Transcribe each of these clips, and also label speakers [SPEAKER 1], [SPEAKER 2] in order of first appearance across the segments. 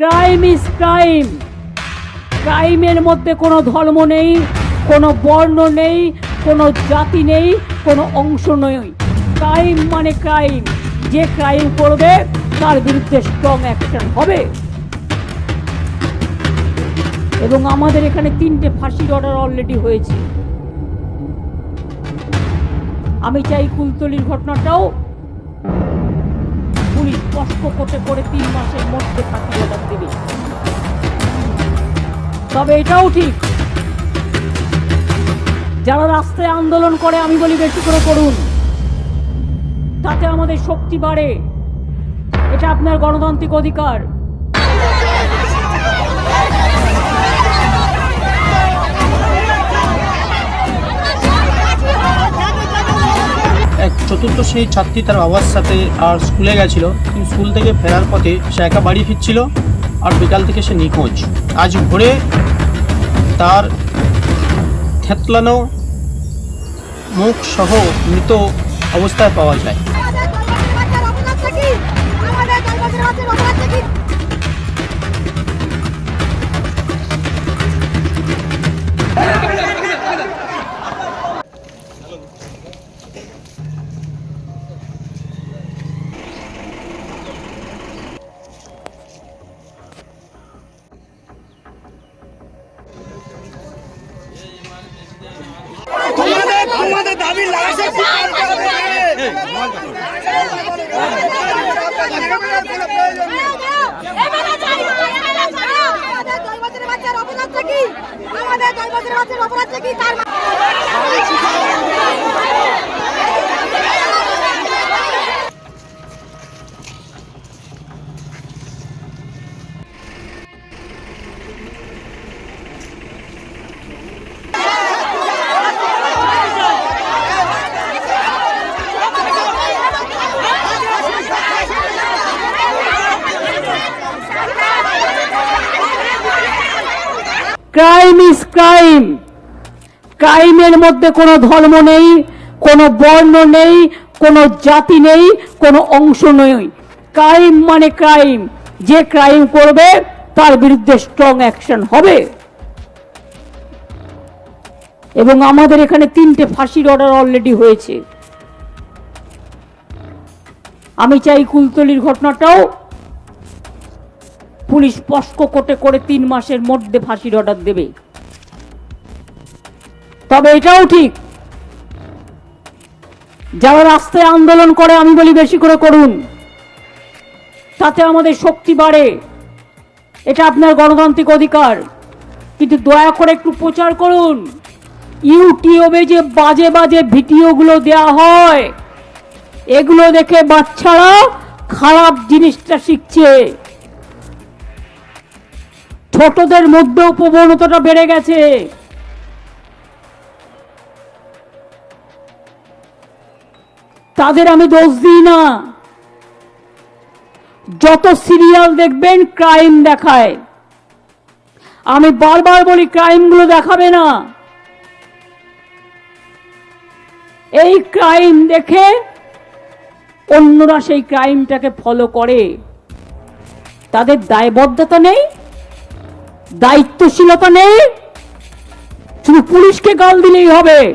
[SPEAKER 1] Crime is crime ক্রাইমের মধ্যে কোনো ধর্ম নেই, কোনো বর্ণ নেই, কোনো জাতি নেই, কোনো অংশ নেই। ক্রাইম মানে ক্রাইম যে ক্রাইম করবে, তার বিরুদ্ধে স্ট্রং অ্যাকশন হবে। এবং আমাদের এখানে তিনটে ফাঁসির অর্ডার অলরেডি হয়েছে। আমি চাই কুলতলির ঘটনাটাও স্পষ্ট করতে করে তিন মাসের মধ্যে অর্ডার দেবে। তবে এটাও ঠিক, যারা রাস্তায় আন্দোলন করে, আমি বলি বেশি করে করুন। তাতে আমাদের শক্তি বাড়ে। এটা আপনার গণতান্ত্রিক অধিকার।
[SPEAKER 2] চতুর্থ সেই ছাত্রী তার বাবার সাথে আর স্কুলে গেছিল। কিন্তু স্কুল থেকে ফেরার পথে সে একা বাড়ি ফিরছিল আর বিকাল থেকে সে নিখোঁজ। আজ ভোরে তার থেতলানো মুখ সহ মৃত অবস্থায় পাওয়া যায়।
[SPEAKER 3] আমাদের বাচ্চার অপরাধ থেকে তার
[SPEAKER 1] ক্রাইম ইজ ক্রাইম ক্রাইমের মধ্যে কোনো ধর্ম নেই, কোনো বর্ণ নেই, কোনো জাতি নেই, কোনো অংশ নেই। ক্রাইম মানে ক্রাইম যে ক্রাইম করবে, তার বিরুদ্ধে স্ট্রং অ্যাকশন হবে। এবং আমাদের এখানে তিনটে ফাঁসির অর্ডার অলরেডি হয়েছে। আমি চাই কুলতলির ঘটনাটাও পুলিশ স্পষ্ট কোটে করে তিন মাসের মধ্যে ফাঁসির অর্ডার দেবে। তবে এটাও ঠিক, যারা রাস্তায় আন্দোলন করে, আমি বলি বেশি করে করুন। তাতে আমাদের শক্তি বাড়ে। এটা আপনার গণতান্ত্রিক অধিকার। কিন্তু দয়া করে একটু প্রচার করুন। ইউটিউবে যে বাজে বাজে ভিডিওগুলো দেয়া হয়, এগুলো দেখে বাচ্চারা খারাপ জিনিসটা শিখছে। ছোটদের মধ্যেও প্রবণতাটা বেড়ে গেছে। তাদের আমি দোষ দিই না। যত সিরিয়াল দেখবেন, ক্রাইম দেখায়। আমি বারবার বলি, ক্রাইমগুলো দেখাবে না। এই ক্রাইম দেখে অন্যরা সেই ক্রাইমটাকে ফলো করে। তাদের দায়বদ্ধতা নেই দায়িত্বশীলতা নেই, শুধু পুলিশকে গাল দিলেই হবে,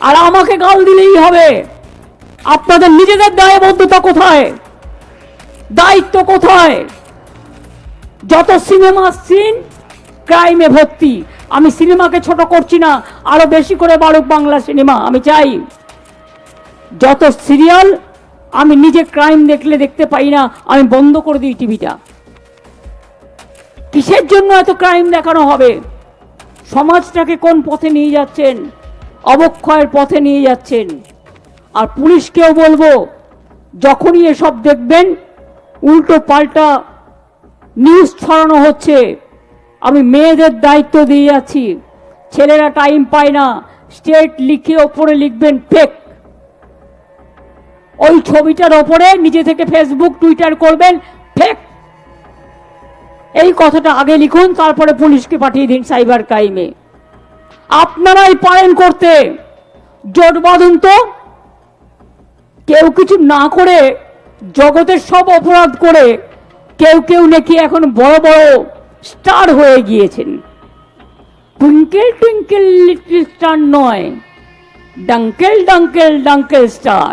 [SPEAKER 1] আর আমাকে গাল দিলেই হবে। আপনাদের নিজেদের দায়বদ্ধতা কোথায়? দায়িত্ব কোথায়? যত সিনেমা সিন, ক্রাইমে ভর্তি। আমি সিনেমাকে ছোট করছি না, আরও বেশি করে বাড়ুক বাংলা সিনেমা, আমি চাই। যত সিরিয়াল, আমি নিজে ক্রাইম দেখলে দেখতে পাই না, আমি বন্ধ করে দিই টিভিটা। কিসের জন্য এত ক্রাইম দেখানো হবে? সমাজটাকে কোন পথে নিয়ে যাচ্ছেন? অবক্ষয়ের পথে নিয়ে যাচ্ছেন। আর পুলিশকেও বলব, যখনই এসব দেখবেন, উল্টো পাল্টা নিউজ ছড়ানো হচ্ছে। আমি মেয়েদের দায়িত্ব দিয়ে যাচ্ছি। ছেলেরা টাইম পায় না। স্টেট লিখে ওপরে লিখবেন ফেক ওই ছবিটার ওপরে নিজে থেকে ফেসবুক টুইটার করবেন ফেক এই কথাটা আগে লিখুন, তারপরে পুলিশকে পাঠিয়ে দিন সাইবার ক্রাইমে। আপনারাই পারেন করতে। জোট বাঁধুন তো। কেউ কিছু না করে জগতের সব অপরাধ করে কেউ কেউ নাকি এখন বড় বড় স্টার হয়ে গিয়েছেন। টুইঙ্কেল টুইঙ্কেল লিটল স্টার নয়, ডাঙ্কেল ডাঙ্কেল ডাঙ্কেল স্টার।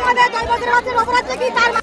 [SPEAKER 3] আমাদের দশ বছরের বাচ্চার অপরাধ কি তার